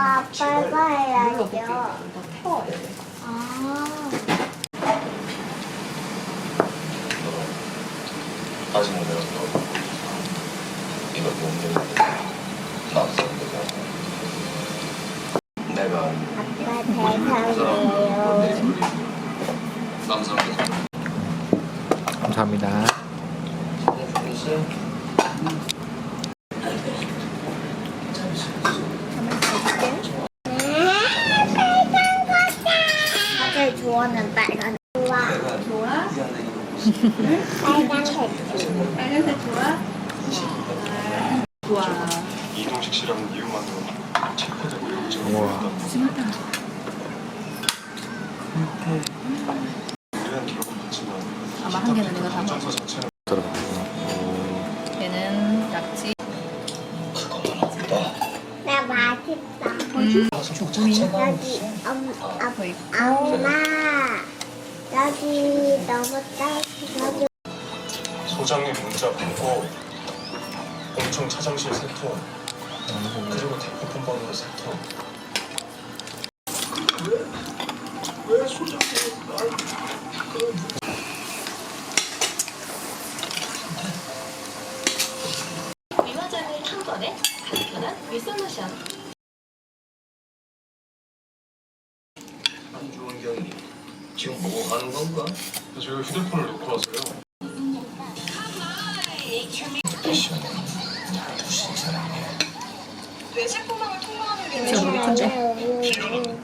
해야죠. 이거 태워야 돼. 아, 아직 못 내려서 이거 못 내리는데 나왔었는데 내가 아빠 대상이에요. 감사합니다. 해주겠어요? 좋아하는 빨간. 좋아. 좋아? 빨간색. 빨간색 좋아? 좋아. 이동식 씨라는 이유만으로 체포되고 우와. 받았다. 심하다. 많지만 아마 한 개는 내가 다 들어 소장님 문자 받고 엄청 차장실 세 통, 그리고 대포폰 번호 세 통. 왜 소장님 날 위화장을 한 번에 간편한 윗선 로션. 안 좋은 경이 지금 보고 가는 건가? 제가 휴대폰을 놓고 사람이야 뇌세포망을 우리 큰데? 여기